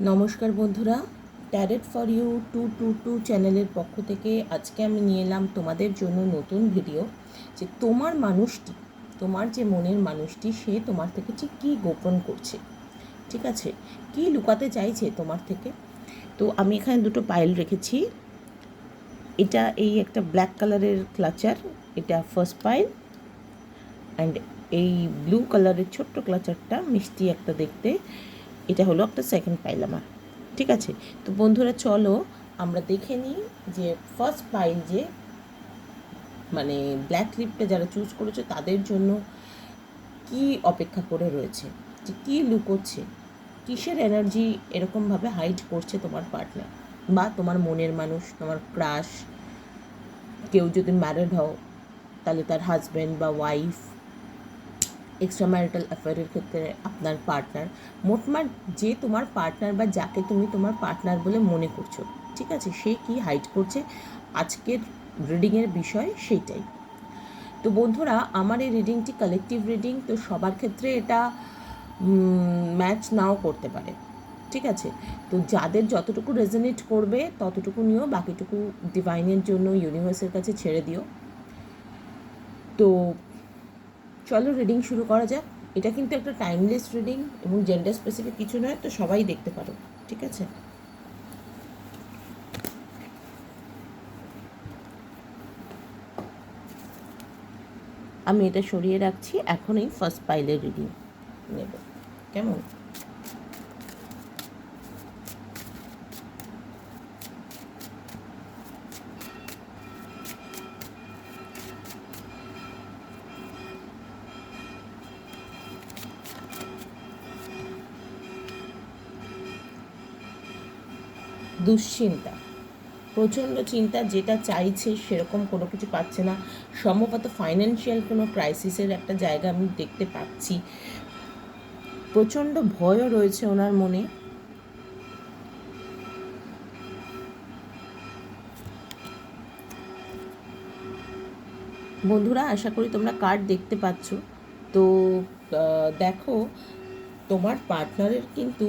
নমস্কার বন্ধুরা tarot for you two two two চ্যানেলের পক্ষ থেকে আজকে আমি নিয়ে এলাম তোমাদের জন্য নতুন ভিডিও যে তোমার মানুষটি, তোমার যে মনের মানুষটি, সে তোমার থেকে ঠিক কী গোপন করছে, ঠিক আছে? কী লুকাতে চাইছে তোমার থেকে? তো আমি এখানে দুটো পাইল রেখেছি। এটা এই একটা ব্ল্যাক কালারের ক্লাচার এটা ফার্স্ট পাইল অ্যান্ড এই ব্লু কালারের ছোট্ট ক্লাচারটা মিষ্টি একটা দেখতে। এটা হলো একটা সেকেন্ড পাইল আমার, ঠিক আছে? তো বন্ধুরা, চলো আমরা দেখে নিই যে ফার্স্ট পাইল যে মানে ব্ল্যাক লিপটা যারা চুজ করেছে, তাদের জন্য কি অপেক্ষা করে রয়েছে? যে কী লুকোচ্ছে? কিসের এনার্জি এরকমভাবে হাইড করছে তোমার পার্টনার বা তোমার মনের মানুষ, তোমার ক্রাশ কেউ যদি ম্যারিড হও, তাহলে তার হাজব্যান্ড বা ওয়াইফ এক্সট্রা ম্যারিটাল অ্যাফেয়ারের ক্ষেত্রে আপনার পার্টনার মোটমাট যে তোমার পার্টনার বা যাকে তুমি তোমার পার্টনার বলে মনে করছ, ঠিক আছে? সে কি হাইট করছে? আজকের রিডিংয়ের বিষয় সেইটাই। তো বন্ধুরা, আমার এই রিডিংটি কালেকটিভ রিডিং তো সবার ক্ষেত্রে এটা ম্যাচ নাও করতে পারে, ঠিক আছে? তো যাদের যতটুকু রেজনেট করবে, ততটুকু নিও, বাকিটুকু ডিভাইনের জন্য ইউনিভার্সের কাছে ছেড়ে দিও। তো চলো রিডিং শুরু করা যাক। এটা কিন্তু একটা টাইমলেস রিডিং এবং জেন্ডার স্পেসিফিক কিছু নয়, তো সবাই দেখতে পারো, ঠিক আছে? আমি এটা সরিয়ে রাখছি, এখন এই ফার্স্ট পাইলের রিডিং নেব। কেমন? দুশ্চিন্তা। প্রচণ্ড চিন্তা, যেটা চাইছে সেরকম কোনো কিছু পাচ্ছে না। সম্ভবত ফাইন্যান্সিয়াল কোনো ক্রাইসিসের একটা জায়গা আমি দেখতে পাচ্ছি। প্রচণ্ড ভয়ও রয়েছে ওনার মনে। বন্ধুরা, আশা করি তোমরা কার্ড দেখতে পাচ্ছ। তো দেখো, তোমার পার্টনারের কিন্তু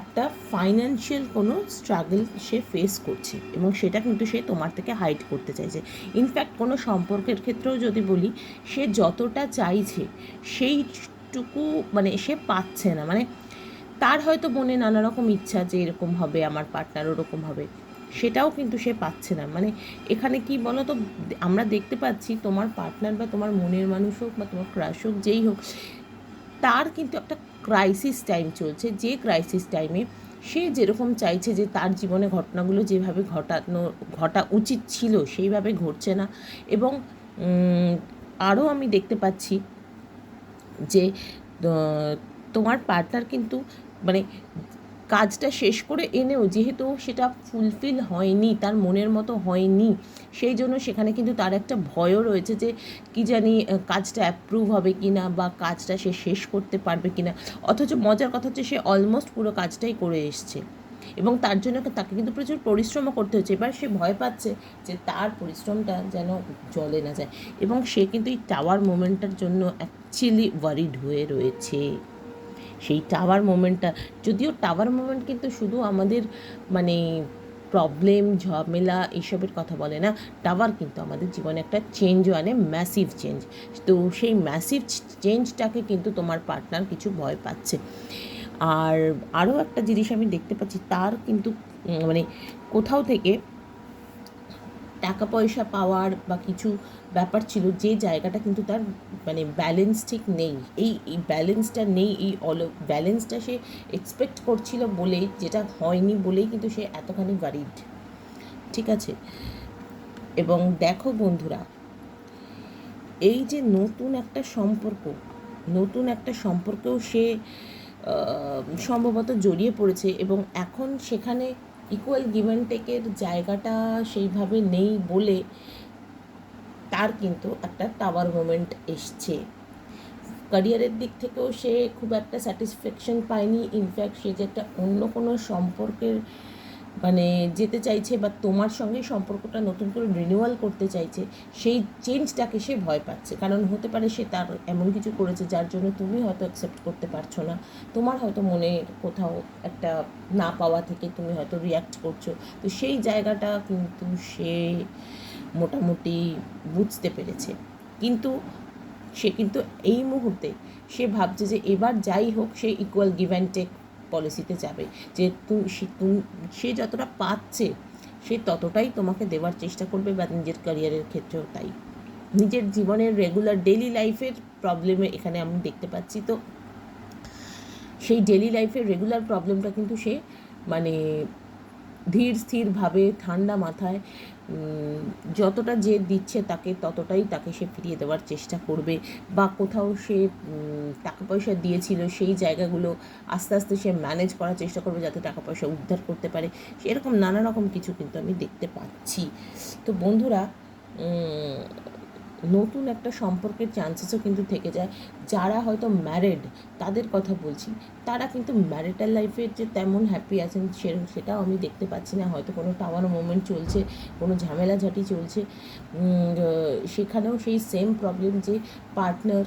একটা ফাইন্যান্সিয়াল কোনো স্ট্রাগল সে ফেস করছে এবং সেটা কিন্তু সে তোমার থেকে হাইড করতে চাইছে। ইনফ্যাক্ট কোনো সম্পর্কের ক্ষেত্রেও যদি বলি, সে যতটা চাইছে, সেইটুকু মানে সে পাচ্ছে না। মানে তার হয়তো মনে নানা রকম ইচ্ছা যে এরকম হবে, আমার পার্টনার ওরকম হবে। সেটাও কিন্তু সে পাচ্ছে না। মানে এখানে কি বলো তো আমরা দেখতে পাচ্ছি তোমার পার্টনার বা তোমার মনের মানুষ হোক বা তোমার ক্রাশ হোক, যেই হোক, তার কিন্তু একটা ক্রাইসিস টাইম চলছে, যে ক্রাইসিস টাইমে সে যেরকম চাইছে যে তার জীবনে ঘটনাগুলো যেভাবে ঘটানো, ঘটা উচিত ছিল সেইভাবে ঘটছে না। এবং আরও আমি দেখতে পাচ্ছি যে তোমার পার্টনার কিন্তু মানে কাজটা শেষ করে এনেও যেহেতু সেটা ফুলফিল হয়নি, তার মনের মতো হয়নি, সেই জন্য সেখানে কিন্তু তার একটা ভয়ও রয়েছে যে কি জানি কাজটা অ্যাপ্রুভ হবে কি না বা কাজটা সে শেষ করতে পারবে কি না অথচ মজার কথা হচ্ছে সে অলমোস্ট পুরো কাজটাই করে এসছে। এবং তার জন্য তাকে কিন্তু প্রচুর পরিশ্রমও করতে হচ্ছে। এবার সে ভয় পাচ্ছে যে তার পরিশ্রমটা যেন জলে না যায়। এবং সে কিন্তু এই টাওয়ার মোমেন্টটার জন্য অ্যাকচুয়ালি ওয়ারিড হয়ে রয়েছে। সেই টাওয়ার মোমেন্টটা যদিও টাওয়ার মোমেন্ট কিন্তু শুধু আমাদের মানে প্রবলেম ঝামেলা এইসবের কথা বলে না টাওয়ার কিন্তু আমাদের জীবনে একটা চেঞ্জ আনে ম্যাসিভ চেঞ্জ তো সেই ম্যাসিভ চেঞ্জটাকে কিন্তু তোমার পার্টনার কিছু ভয় পাচ্ছে। আর আরও একটা জিনিস আমি দেখতে পাচ্ছি, তার কিন্তু মানে কোথাও থেকে টাকা পয়সা পাওয়ার বা কিছু ব্যাপার ছিল, যে জায়গাটা কিন্তু তার মানে ব্যালেন্স ঠিক নেই। এই এই ব্যালেন্সটা নেই, এই অল ব্যালেন্সটা সে এক্সপেক্ট করছিল বলেই যেটা হয়নি বলেই কিন্তু সে এতখানি ওয়ারিড ঠিক আছে? এবং দেখো বন্ধুরা, এই যে নতুন একটা সম্পর্ক, নতুন একটা সম্পর্কেও সে সম্ভবত জড়িয়ে পড়েছে এবং এখন সেখানে ইকুয়াল গিভেন টেকের জায়গাটা সেইভাবে নেই বলে তার কিন্তু একটা টাওয়ার মোমেন্ট এসছে। ক্যারিয়ারের দিক থেকেও সে খুব একটা স্যাটিসফ্যাকশন পায়নি। ইনফ্যাক্ট সে যে একটা অন্য কোনো সম্পর্কের মানে যেতে চাইছে বা তোমার সঙ্গে সম্পর্কটা নতুন করে রিনিউয়াল করতে চাইছে, সেই চেঞ্জটাকে সে ভয় পাচ্ছে। কারণ হতে পারে সে তার এমন কিছু করেছে যার জন্য তুমি হয়তো অ্যাকসেপ্ট করতে পারছ না। তোমার হয়তো মনে কোথাও একটা না পাওয়া থেকে তুমি হয়তো রিয়াক্ট করছ। তো সেই জায়গাটা কিন্তু সে মোটামুটি বুঝতে পেরেছে। কিন্তু সে কিন্তু এই মুহূর্তে সে ভাবছে যে এবার যাই হোক, সে ইকুয়াল গিভ অ্যান্ড টেক পলিসিতে যাবে। যে তুমি সে- যতটা পাচ্ছে সে ততটাই তোমাকে দেওয়ার চেষ্টা করবে বা নিজের ক্যারিয়ারের ক্ষেত্রেও তাই। নিজের জীবনের রেগুলার ডেলি লাইফের প্রবলেমে এখানে আমি দেখতে পাচ্ছি তো। সেই ডেলি লাইফের রেগুলার প্রবলেমটা কিন্তু সে মানে ধীর স্থিরভাবে, ঠান্ডা মাথায় যতটা যে দিচ্ছে তাকে ততটাই তাকে সে ফিরিয়ে দেওয়ার চেষ্টা করবে। বা কোথাও সে টাকা পয়সা দিয়েছিল সেই জায়গাগুলো আস্তে আস্তে সে ম্যানেজ করার চেষ্টা করবে যাতে টাকা পয়সা উদ্ধার করতে পারে। সেরকম নানা রকম কিছু কিন্তু আমি দেখতে পাচ্ছি। তো বন্ধুরা নতুন একটা সম্পর্কের চান্সেসও কিন্তু থেকে যায়। যারা হয়তো ম্যারেড তাদের কথা বলছি, তারা কিন্তু ম্যারিটাল লাইফের যে তেমন হ্যাপি আছেন সে সেটাও আমি দেখতে পাচ্ছি না। হয়তো কোনো টাওয়ার মোমেন্ট চলছে, কোনো ঝামেলাঝাটি চলছে। সেখানেও সেই সেম প্রবলেম যে পার্টনার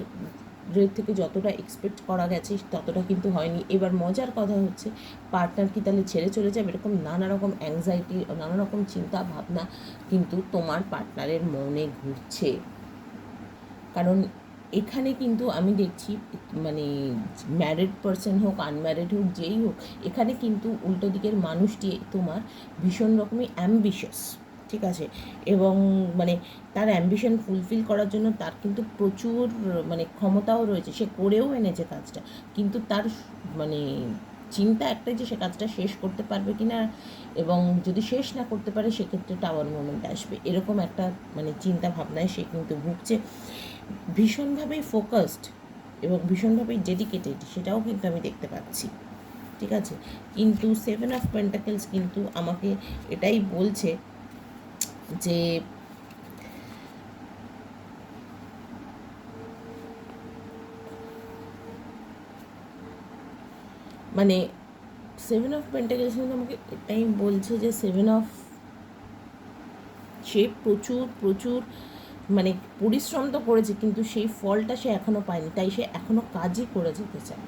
রের থেকে যতটা এক্সপেক্ট করা গেছে, ততটা কিন্তু হয়নি। এবার মজার কথা হচ্ছে পার্টনার কি তাহলে ছেড়ে চলে যাবে? এরকম নানা রকম অ্যাংজাইটি নানা রকম চিন্তা ভাবনা কিন্তু তোমার পার্টনারের মনে ঘুরছে। কারণ এখানে কিন্তু আমি দেখছি মানে ম্যারিড পারসন হোক আনম্যারিড হোক, যেই হোক, এখানে কিন্তু উল্টো দিকের মানুষটি তোমার ভীষণ রকমই অ্যাম্বিশাস ঠিক আছে? এবং মানে তার অ্যাম্বিশন ফুলফিল করার জন্য তার কিন্তু প্রচুর মানে ক্ষমতাও রয়েছে। সে করেও এনেছে কাজটা। কিন্তু তার মানে চিন্তা একটাই যে সে কাজটা শেষ করতে পারবে কি না এবং যদি শেষ না করতে পারে, সেক্ষেত্রে টাওয়ার মোমেন্ট আসবে। এরকম একটা মানে চিন্তা ভাবনায় সে কিন্তু ভুগছে। ভীষণভাবেই ফোকাসড এবং ভীষণভাবেই ডেডিকেটেড সেটাও কিন্তু আমি দেখতে পাচ্ছি। ঠিক আছে? কিন্তু সেভেন অফ পেন্টাকেলস কিন্তু আমাকে এটাই বলছে যে মানে সেভেন অফ পেন্টাকেলস কিন্তু আমাকে এটাই বলছে যে সেভেন অফ সে প্রচুর প্রচুর মানে পরিশ্রম তো করেছে, কিন্তু সেই ফলটা সে এখনও পায়নি, তাই সে এখনও কাজই করে যেতে চায়।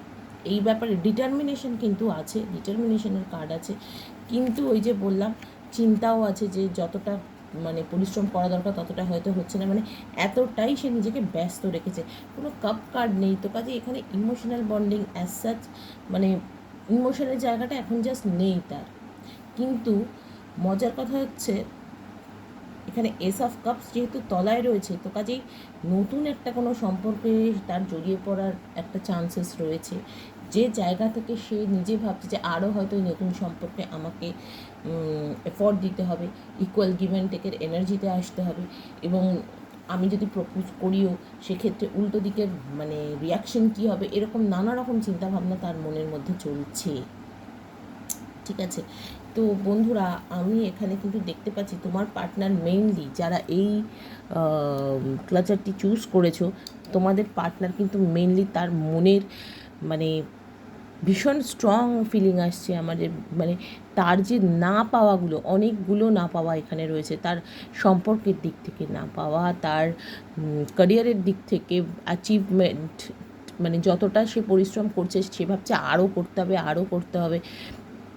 এই ব্যাপারে ডিটারমিনেশন কিন্তু আছে ডিটারমিনেশনের কার্ড আছে, কিন্তু ওই যে বললাম, চিন্তাও আছে যে যতটা মানে পরিশ্রম করা দরকার ততটা হয়তো হচ্ছে না। মানে এতটাই সে নিজেকে ব্যস্ত রেখেছে। কোনো কাপ কার্ড নেই তো কাজে এখানে ইমোশনাল বন্ডিং অ্যাজ সাচ মানে ইমোশনের জায়গাটা এখন জাস্ট নেই তার। কিন্তু মজার কথা হচ্ছে, এখানে এস অফ কাপস যেহেতু তলায় রয়েছে, তো কাজেই নতুন একটা কোনো সম্পর্কে তার জড়িয়ে পড়ার একটা চান্সেস রয়েছে। যে জায়গা থেকে সে নিজে ভাবছে যে আরও হয়তো নতুন সম্পর্কে আমাকে এফোর্ট দিতে হবে ইকুয়াল গিভ অ্যান্ড টেকের এনার্জিতে আসতে হবে এবং আমি যদি প্রপোজ করিও, সেক্ষেত্রে উল্টো দিকের মানে রিয়াকশন কী হবে, এরকম নানা রকম চিন্তাভাবনা তার মনের মধ্যে চলছে। ঠিক আছে? তো বন্ধুরা, আমি এখানে কিন্তু দেখতে পাচ্ছি তোমার পার্টনার মেইনলি যারা এই ক্লাচারটি চুজ করেছ, তোমাদের পার্টনার কিন্তু মেইনলি তার মনের মানে ভীষণ স্ট্রং ফিলিং আসছে আমাদের মানে তার যে না পাওয়াগুলো, অনেকগুলো না পাওয়া এখানে রয়েছে। তার সম্পর্কের দিক থেকে না পাওয়া, তার ক্যারিয়ারের দিক থেকে অ্যাচিভমেন্ট মানে যতটা সে পরিশ্রম করছে, সে ভাবছে আরও করতে হবে, আরও করতে হবে।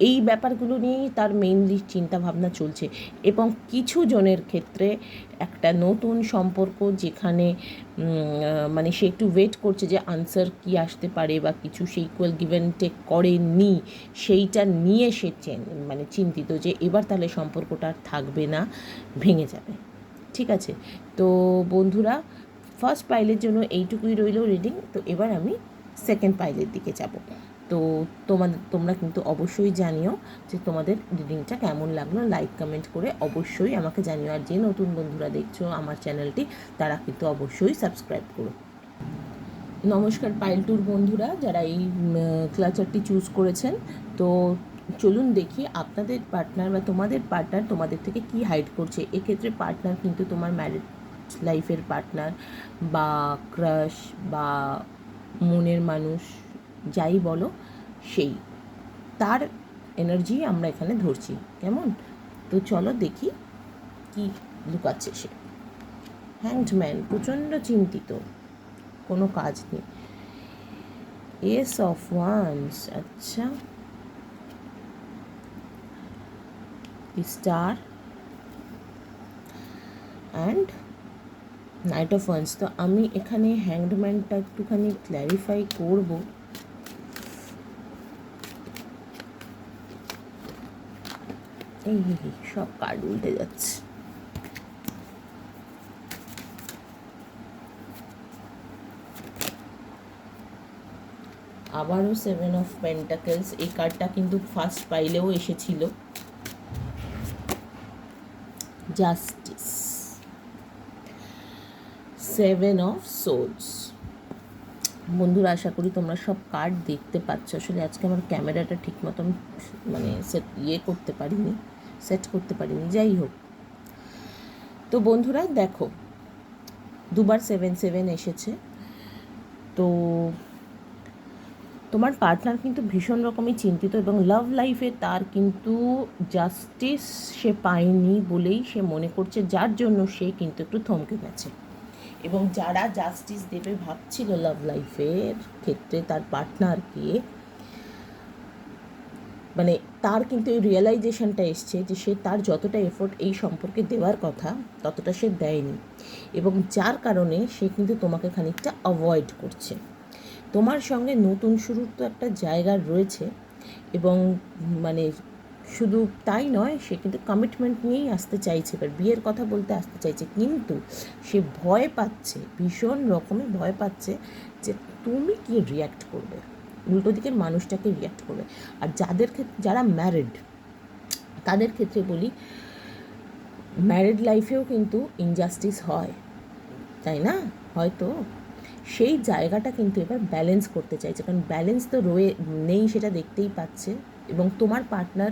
এই ব্যাপারগুলো নিয়েই তার মেইনলি চিন্তাভাবনা চলছে এবং কিছু জনের ক্ষেত্রে একটা নতুন সম্পর্ক যেখানে মানে সে একটু ওয়েট করছে যে আনসার কি আসতে পারে বা কিছু সে ইকুয়াল গিভেন টেক করেনি, সেইটা নিয়ে সে মানে চিন্তিত যে এবার তাহলে সম্পর্কটা আর থাকবে না, ভেঙে যাবে। ঠিক আছে? তো বন্ধুরা ফার্স্ট পাইলের জন্য এইটুকুই রইল রিডিং তো এবার আমি সেকেন্ড পাইলের দিকে যাব। তো তোমাদের তোমরা কিন্তু অবশ্যই জানিও যে তোমাদের রিডিংটা কেমন লাগল। লাইক কমেন্ট করে অবশ্যই আমাকে জানিও। আর যে নতুন বন্ধুরা দেখছ আমার চ্যানেলটি, তারা কিন্তু অবশ্যই সাবস্ক্রাইব করো। নমস্কার পাইল ট্যুর বন্ধুরা, যারা এই ক্লাচারটি চুজ করেছেন। তো চলুন দেখি আপনাদের পার্টনার বা তোমাদের পার্টনার তোমাদের থেকে কি হাইড করছে। এক্ষেত্রে পার্টনার কিন্তু তোমার ম্যারিড লাইফের পার্টনার বা ক্রাশ বা মনের মানুষ। যাই বলো, সেই। তার এনার্জি আমরা এখানে ধরছি, কেমন? তো চলো দেখি কি লুকাচ্ছে সে। হ্যান্ডম্যান প্রচণ্ড চিন্তিত, কোনো কাজ নেই। এস অফ ওয়ান্স আচ্ছা। Star and knight of wands তো আমি এখানে হ্যান্ডম্যানটা একটুখানি ক্ল্যারিফাই করব। সব কার্ড উল্টে যাচ্ছে। আবারও সেভেন অফ পেন্টাকেলস এই কার্ডটা কিন্তু ফার্স্ট পাইলেও এসেছিল। জাস্টিস সেভেন অফ সোলস বন্ধুরা, আশা করি তোমরা সব কার্ড দেখতে পাচ্ছ। আসলে আজকে আমার ক্যামেরাটা ঠিক মতন মানে সেট ইয়ে করতে পারিনি। সেট করতে পারিনি, যাই হোক। তো বন্ধুরা, দেখো, দুবার সেভেন সেভেন এসেছে। তো তোমার পার্টনার কিন্তু ভীষণ রকমই চিন্তিত এবং লাভ লাইফে তার কিন্তু জাস্টিস সে পায়নি বলেই সে মনে করছে, যার জন্য সে কিন্তু একটু থমকে গেছে। এবং যারা জাস্টিস দেবে ভাবছিল লাভ লাইফের ক্ষেত্রে তার পার্টনারকে মানে তার কিন্তু এই রিয়েলাইজেশনটা এসছে যে সে তার যতটা এফোর্ট এই সম্পর্কে দেওয়ার কথা, ততটা সে দেয়নি। এবং যার কারণে সে কিন্তু তোমাকে খানিকটা অ্যাভয়েড করছে। তোমার সঙ্গে নতুন শুরুর তো একটা জায়গা রয়েছে এবং মানে শুধু তাই নয়, সে কিন্তু কমিটমেন্ট নিয়েই আসতে চাইছে। এবার বিয়ের কথা বলতে আসতে চাইছে, কিন্তু সে ভয় পাচ্ছে, ভীষণ রকমের ভয় পাচ্ছে যে তুমি কি রিয়্যাক্ট করবে? উল্টো দিকের মানুষটাকে রিয়্যাক্ট করবে। আর যাদের ক্ষেত্রে যারা ম্যারিড তাদের ক্ষেত্রে বলি ম্যারিড লাইফেও কিন্তু ইনজাস্টিস হয়। তাই না? হয়তো। সেই জায়গাটা কিন্তু এবার ব্যালেন্স করতে চাইছে। কারণ ব্যালেন্স তো রয়ে, নেই সেটা দেখতেই পাচ্ছে। এবং তোমার পার্টনার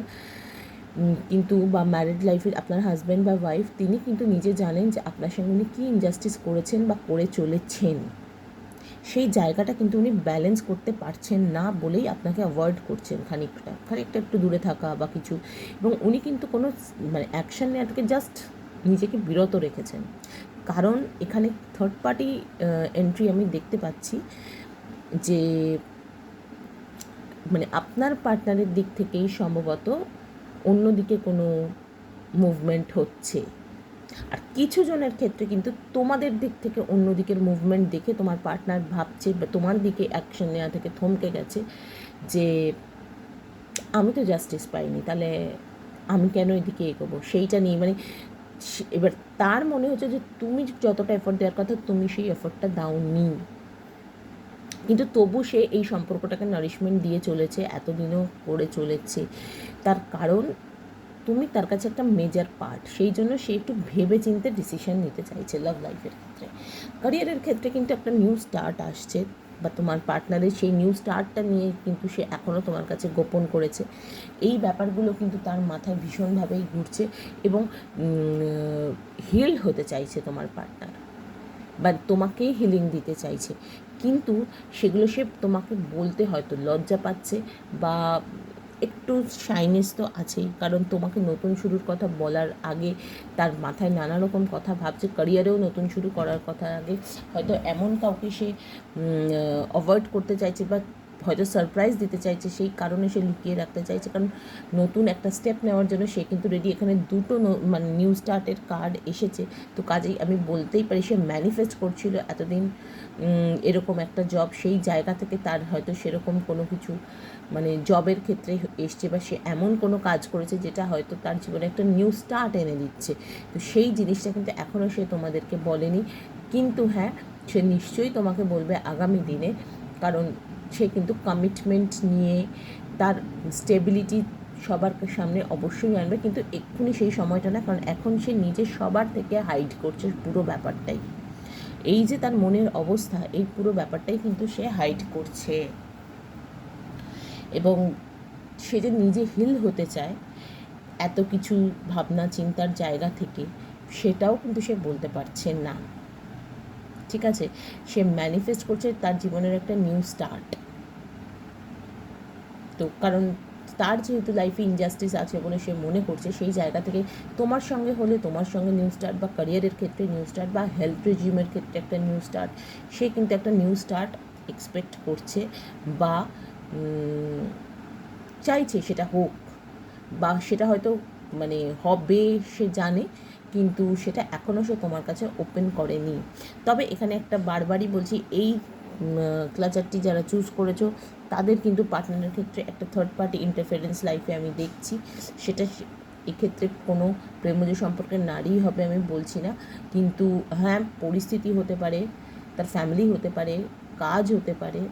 কিন্তু বা ম্যারিড লাইফের আপনার হাজব্যান্ড বা ওয়াইফ তিনি কিন্তু নিজে জানেন যে আপনার সঙ্গে উনি কী ইনজাস্টিস করেছেন বা করে চলেছেন। সেই জায়গাটা কিন্তু উনি ব্যালেন্স করতে পারছেন না বলেই আপনাকে অ্যাভয়েড করছেন খানিকটা। খানিকটা একটু দূরে থাকা বা কিছু। এবং উনি কিন্তু কোনো মানে অ্যাকশান নেওয়া থেকে জাস্ট নিজেকে বিরত রেখেছেন। কারণ এখানে থার্ড পার্টি এন্ট্রি আমি দেখতে পাচ্ছি যে মানে আপনার পার্টনারের দিক থেকেই সম্ভবত অন্যদিকে কোনো মুভমেন্ট হচ্ছে। আর কিছু জনের ক্ষেত্রে কিন্তু তোমাদের দিক থেকে অন্য দিকের মুভমেন্ট দেখে তোমার পার্টনার ভাবছে বা তোমার দিকে অ্যাকশন নেওয়া থেকে থমকে গেছে যে, আমি তো জাস্টিস পাইনি, তাহলে আমি কেন এদিকে এগোবো? সেইটা নিয়ে মানে এবার তার মনে হচ্ছে যে তুমি যতটা এফোর্ট দেওয়ার কথা, তুমি সেই এফোর্টটা দাওনি। কিন্তু তবু সে এই সম্পর্কটাকে নারিশমেন্ট দিয়ে চলেছে, এতদিনও করে চলেছে। তার কারণ তুমি তার কাছে একটা মেজার পার্ট সেই জন্য সে একটু ভেবে চিনতে ডিসিশন নিতে চাইছে লাভ লাইফের ক্ষেত্রে। ক্যারিয়ারের ক্ষেত্রে কিন্তু একটা নিউ স্টার্ট আসছে, বা তোমার পার্টনারের সেই নিউ স্টার্টটা নিয়ে কিন্তু সে এখনও তোমার কাছে গোপন করেছে। এই ব্যাপারগুলো কিন্তু তার মাথায় ভীষণভাবেই ঘুরছে এবং হিল হতে চাইছে তোমার পার্টনার বা তোমাকেই হিলিং দিতে চাইছে। কিন্তু সেগুলো সে তোমাকে বলতে হয়তো লজ্জা পাচ্ছে বা একটু শাইনেস তো আছেই। কারণ তোমাকে নতুন শুরুর কথা বলার আগে তার মাথায় নানা রকম কথা ভাবছে ক্যারিয়ারেও নতুন শুরু করার কথা আগে। হয়তো এমন কাউকে সে অ্যাভয়েড করতে চাইছে বা হয়তো সারপ্রাইজ দিতে চাইছে, সেই কারণে সে লুকিয়ে রাখতে চাইছে। কারণ নতুন একটা স্টেপ নেওয়ার জন্য সে কিন্তু রেডি এখানে দুটো মানে নিউ স্টার্টের কার্ড এসেছে। তো কাজেই আমি বলতেই পারি, সে ম্যানিফেস্ট করছিল এতদিন। এরকম একটা জব সেই জায়গা থেকে তার হয়তো সেরকম কোনো কিছু মানে জবের ক্ষেত্রে এসছে বা সে এমন কোনো কাজ করেছে যেটা হয়তো তার জীবনে একটা নিউ স্টার্ট এনে দিচ্ছে। তো সেই জিনিসটা কিন্তু এখনও সে তোমাদেরকে বলেনি। কিন্তু হ্যাঁ সে নিশ্চয়ই তোমাকে বলবে আগামী দিনে, কারণ সে কিন্তু কমিটমেন্ট নিয়ে তার স্টেবিলিটি সবার সামনে অবশ্যই আনবে। কিন্তু এক্ষুনি সেই সময়টা না, কারণ এখন সে নিজে সবার থেকে হাইড করছে পুরো ব্যাপারটাই। এই যে তার মনের অবস্থা, এই পুরো ব্যাপারটাই কিন্তু সে হাইড করছে। এবং সে যে নিজে হিল হতে চায়, এত কিছু ভাবনা, চিন্তার জায়গা থেকে সেটাও কিন্তু সে বলতে পারছে না। ঠিক আছে? সে ম্যানিফেস্ট করছে তার জীবনের একটা নিউ স্টার্ট তো কারণ তার যেহেতু লাইফে ইনজাস্টিস আছে বলে সে মনে করছে, সেই জায়গা থেকে তোমার সঙ্গে হলে তোমার সঙ্গে নিউ স্টার্ট বা ক্যারিয়ারের ক্ষেত্রে নিউ স্টার্ট বা হেলথ রেজিউমের ক্ষেত্রে একটা নিউ স্টার্ট সে কিন্তু একটা নিউ স্টার্ট এক্সপেক্ট করছে বা চাইছে সেটা হোক বা সেটা হয়তো মানে হবে সে জানে, কিন্তু সেটা এখনও সে তোমার কাছে ওপেন করেনি। তবে এখানে একটা বারবারই বলছি, এই ক্লাচারটি যারা চুজ করেছ, তাদের কিন্তু পার্টনারের ক্ষেত্রে একটা থার্ড পার্টি ইন্টারফারেন্স লাইফে আমি দেখছি। সেটা এক্ষেত্রে কোনো প্রেমজ সম্পর্কের নারী হবে আমি বলছি না। কিন্তু হ্যাঁ পরিস্থিতি হতে পারে, তার ফ্যামিলি হতে পারে, কাজ হতে পারে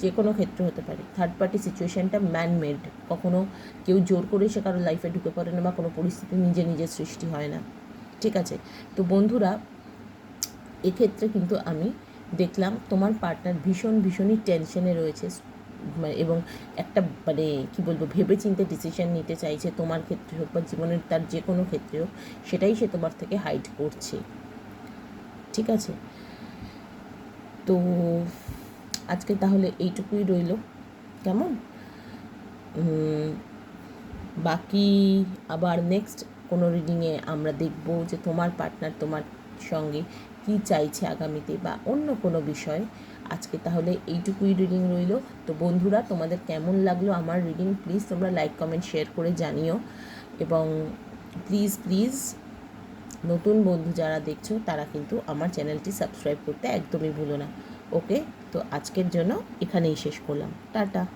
যে কোনো ক্ষেত্রে হতে পারে। থার্ড পার্টি সিচুয়েশানটা ম্যান মেড কখনো কেউ জোর করে সে কারও লাইফে ঢুকে পড়ে না বা কোনো পরিস্থিতি নিজে নিজে সৃষ্টি হয় না। ঠিক আছে? তো বন্ধুরা, এক্ষেত্রে কিন্তু আমি দেখলাম তোমার পার্টনার ভীষণ, ভীষণই টেনশনে রয়েছে। মানে এবং একটা মানে কি বলব ভেবে চিন্তে ডিসিশন নিতে চাইছে তোমার ক্ষেত্রে হোক বা জীবনের তার যে কোনো ক্ষেত্রে হোক, সেটাই সে তোমার থেকে হাইড করছে। ঠিক আছে? তো আজকে তাহলে এইটুকুই রইল। কেমন? বাকি আবার নেক্সট কোনো রিডিংয়ে আমরা দেখব যে তোমার পার্টনার তোমার সঙ্গে কি চাইছে আগামীতে বা অন্য কোনো বিষয়, আজকে তাহলে এইটুকুই রিডিং রইল। তো বন্ধুরা, তোমাদের কেমন লাগল আমার রিডিং প্লিজ তোমরা লাইক কমেন্ট শেয়ার করে জানিও। এবং প্লিজ প্লিজ নতুন বন্ধু যারা দেখছ, তারা কিন্তু আমার চ্যানেলটি সাবস্ক্রাইব করতে একদমই ভুলো না। ওকে তো আজকের জন্য এখানেই শেষ করলাম। টাটা।